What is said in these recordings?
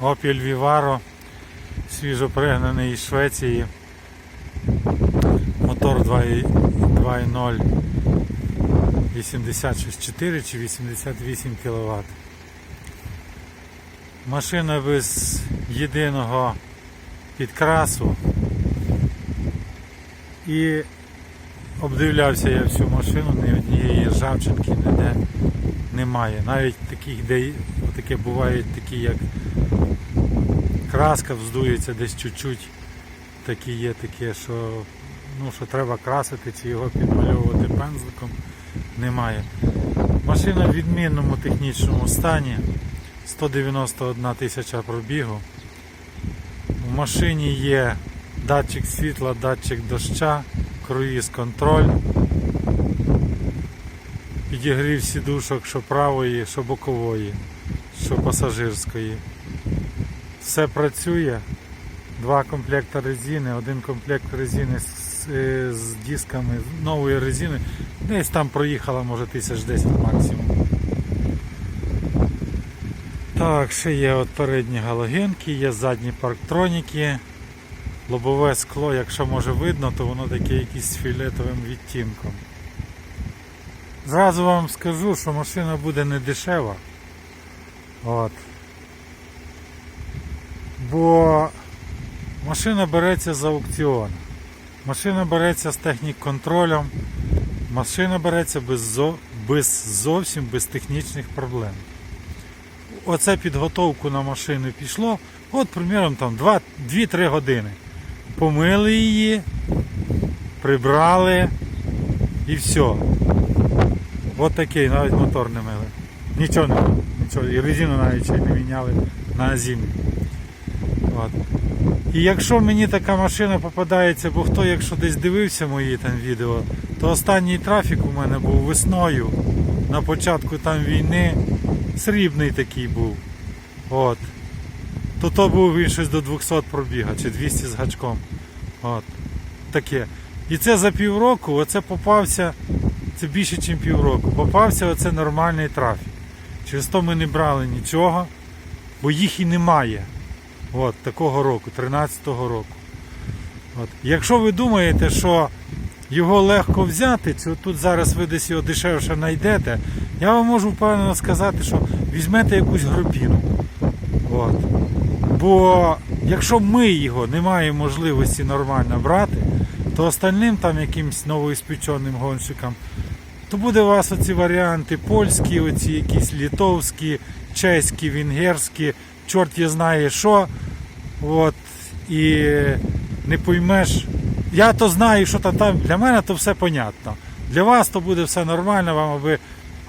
Opel Vivaro, свіжо пригнаний із Швеції. Мотор 2.0 84 чи 88 кВт. Машина без єдиного підкрасу. І обдивлявся я всю машину, ні однієї ржавчинки ніде немає. Навіть таких, де таке бувають такі, як краска вздується десь чуть-чуть. Такі є таке, що, ну, що треба красити чи його підмальовувати пензликом. Немає. Машина в відмінному технічному стані. 191 тисяча пробігу. В машині є датчик світла, датчик доща, круїз контроль. Підігрів сідушок, що правої, що бокової, що пасажирської. Все працює. Два комплекти резини, один комплект резини з, е, з дисками нової резини. Десь там проїхала, може, тисяч 10 максимум. Так, ще є от передні галогенки, є задні парктроніки. Лобове скло, якщо може видно, то воно таке якесь з фіолетовим відтінком. Зразу вам скажу, що машина буде не дешева. От. Бо машина береться з аукціону. Машина береться з технік-контролем. Машина береться без, без зовсім без технічних проблем. Оце підготовку на машину пішло, от, приміром, там 2-3 години. Помили її, прибрали і все. От такий, навіть мотор не мили. Нічого не мили. Нічого. І резину навіть ще не міняли на зиму. От. І якщо мені така машина попадається, бо хто якщо десь дивився мої там відео, то останній трафік у мене був весною. На початку там війни. Срібний такий був. От. То то був він щось до 200 пробіга, чи 200 з гачком. От. Таке. І це за півроку, оце попався, це більше, ніж півроку. Попався оце нормальний трафік. Через то ми не брали нічого, бо їх і немає. От, такого року, 13-го року. От. Якщо ви думаєте, що його легко взяти, чи тут зараз ви десь його дешевше знайдете, я вам можу впевнено сказати, що візьмете якусь гробіну. От. Бо якщо ми його не маємо можливості нормально брати, то остальним там якимсь новоіспеченим гонщикам, то буде у вас оці варіанти польські, оці якісь літовські, чеські, венгерські, чорт я знає що. От, і не поймеш. Я то знаю, що там, там для мене то все понятно. Для вас то буде все нормально, вам аби,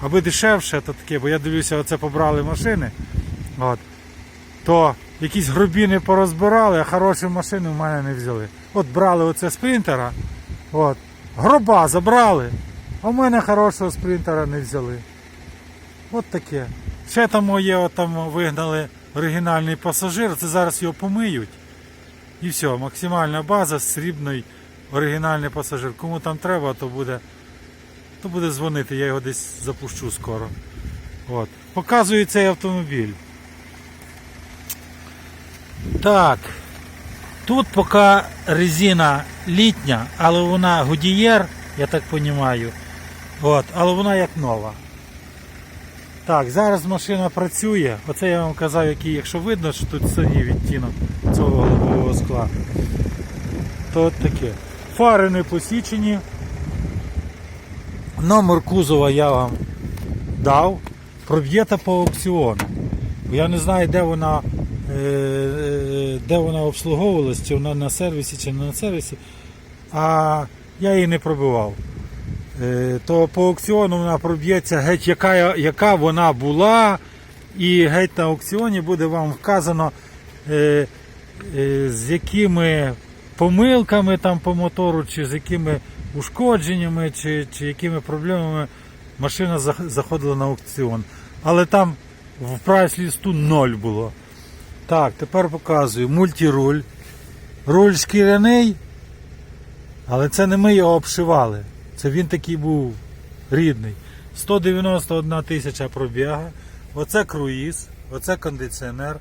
аби дешевше, то таке, бо я дивлюся, оце побрали машини. От, то якісь гробіни порозбирали, а хороші машини в мене не взяли. От брали оце спринтера, от, гроба забрали, а в мене хорошого спринтера не взяли. От таке. Ще там є, от там вигнали оригінальний пасажир, це зараз його помиють. І все, максимальна база, срібний оригінальний пасажир. Кому там треба, то буде, то буде дзвонити, я його десь запущу скоро. От. Показую цей автомобіль. Так. Тут поки резина літня, але вона Гудієр, я так розумію. Але вона як нова. Так, зараз машина працює. Оце я вам казав, який, якщо видно, що тут синій відтінок цього лобового скла. То от таке. Фари не посічені. Номер кузова я вам дав. Проб'єта по аукціону. Я не знаю, де вона, е, е, де вона обслуговувалась, чи вона на сервісі, чи не на сервісі. А я її не пробивав. Е, то по аукціону вона проб'ється геть, яка, яка вона була, і геть на аукціоні буде вам вказано, е, е, з якими помилками там по мотору, чи з якими ушкодженнями, чи, чи якими проблемами машина заходила на аукціон. Але там в прайс-лісту ноль було. Так, тепер показую мультируль. Руль шкіряний, але це не ми його обшивали. Це він такий був рідний. 191 тисяча пробіга. Оце круїз, оце кондиціонер,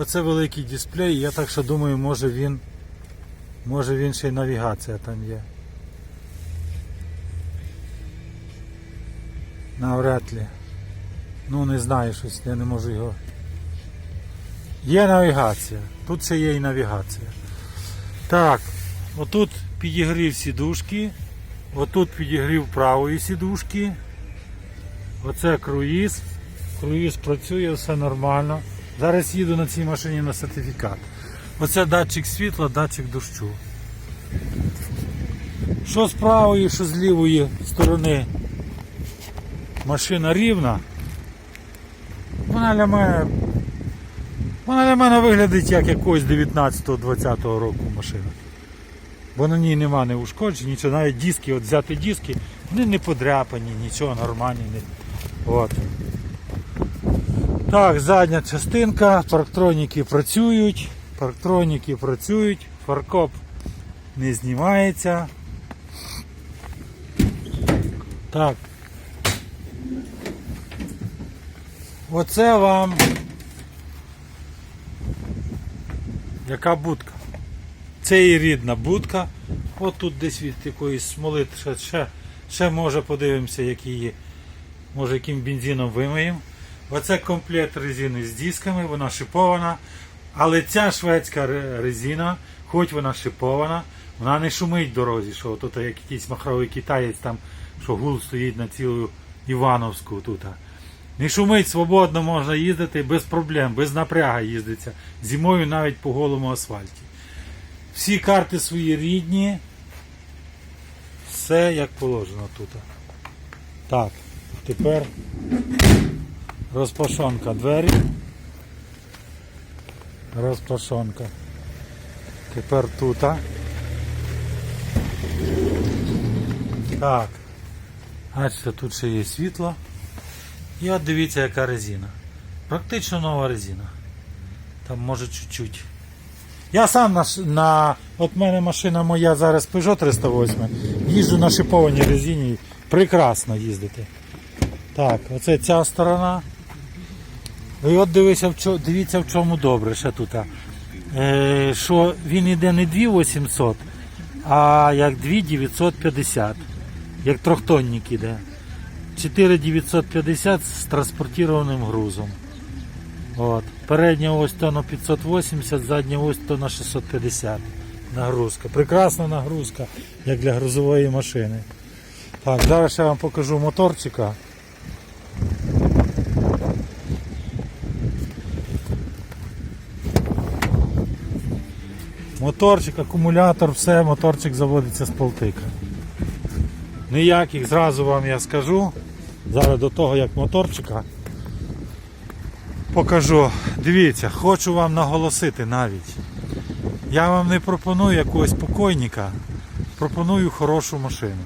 Оце великий дисплей, я так що думаю, може він. Може він ще й навігація там є. Навряд ли. Ну не знаю щось, я не можу його. Є навігація. Тут ще є і навігація. Так, отут підігрів сідушки. Отут підігрів правої сідушки. Оце круїз. Круїз працює, все нормально. Зараз їду на цій машині на сертифікат. Оце датчик світла, датчик дощу. Що з правої, що з лівої сторони машина рівна. Вона для мене. Вона для мене виглядить як якогось 19-20 року машина. Бо на ній нема не ушкоджень, нічого, навіть диски, от взяти диски, вони не подряпані, нічого нормальні. От. Так, задня частинка, парктроніки працюють, парктроніки працюють, фаркоп не знімається. Так. Оце вам яка будка. Це і рідна будка. От тут десь від якоїсь смоли ще, ще, ще може подивимося, як її, може яким бензином вимиємо. Оце комплект резини з дисками, вона шипована. Але ця шведська резина, хоч вона шипована, вона не шумить в дорозі, що тут як якийсь махровий китаєць там, що гул стоїть на цілу Івановську тут. Не шумить, свободно можна їздити без проблем, без напряга їздиться. Зимою навіть по голому асфальті. Всі карти свої рідні. Все як положено тут. Так, тепер розпашонка двері. Розпашонка. Тепер тут. Так. Бачите, тут ще є світло. І от дивіться, яка резина. Практично нова резина. Там може чуть-чуть. Я сам на, на. От мене машина моя зараз Peugeot 308. Їжджу на шипованій резині. Прекрасно їздити. Так, оце ця сторона. І от дивися, в чо- дивіться в чому добре ще тут. Е, що він іде не 2800, а як 2950. Як трьохтонник іде. 4950 з транспортованим грузом. От. Передня ось то на 580, задня ось то на 650 нагрузка. Прекрасна нагрузка, як для грузової машини. Так, зараз я вам покажу моторчика. Моторчик, акумулятор, все, моторчик заводиться з полтика. Ніяких, зразу вам я скажу. Зараз до того як моторчика покажу. Дивіться, хочу вам наголосити навіть. Я вам не пропоную якогось покойника, пропоную хорошу машину.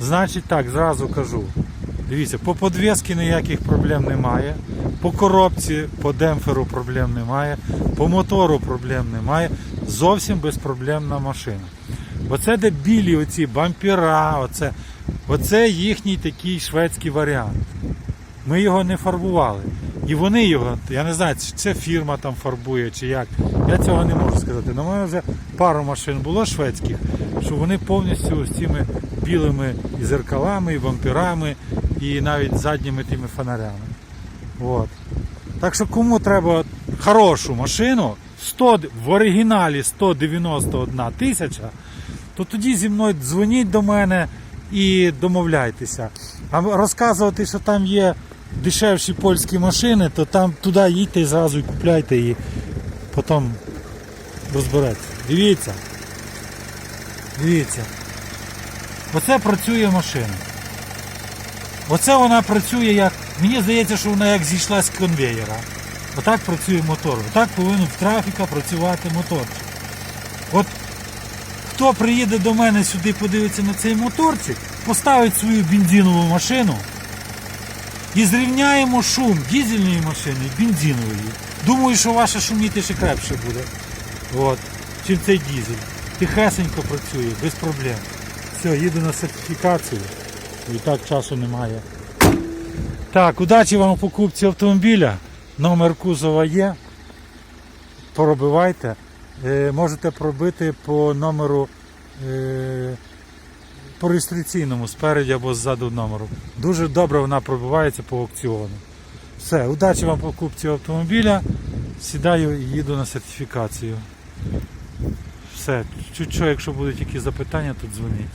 Значить так, зразу кажу. Дивіться, по подвески ніяких проблем немає. По коробці, по демпферу проблем немає, по мотору проблем немає. Зовсім безпроблемна машина. Оце де білі оці бампера, оце, оце їхній такий шведський варіант. Ми його не фарбували. І вони його, я не знаю, чи це фірма там фарбує, чи як. Я цього не можу сказати. На мене вже пару машин було шведських, що вони повністю з цими білими і зеркалами, і бамперами, і навіть задніми тими фонарями. От. Так що кому треба хорошу машину, 100, в оригіналі 191 тисяча, то тоді зі мною дзвоніть до мене і домовляйтеся. А розказувати, що там є дешевші польські машини, то там туди їдьте і зразу і купляйте і потім розбереться. Дивіться. Дивіться. Оце працює машина. Оце вона працює як. Мені здається, що вона як зійшла з конвеєра. Отак працює мотор. Отак повинен в трафіка працювати моторчик. От хто приїде до мене сюди, подивиться на цей моторчик, поставить свою бензинову машину і зрівняємо шум дізельної машини бензинової. Думаю, що ваша шуміти ще крепше буде. От, чим цей дізель. Тихесенько працює, без проблем. Все, їду на сертифікацію. І так часу немає. Так, удачі вам у покупці автомобіля. Номер кузова є. пробивайте. Е, можете пробити по номеру е, по реєстраційному спереді або ззаду номеру. Дуже добре вона пробивається по аукціону. Все, удачі вам покупці автомобіля. Сідаю і їду на сертифікацію. Все, чуть що, якщо будуть якісь запитання, то дзвоніть.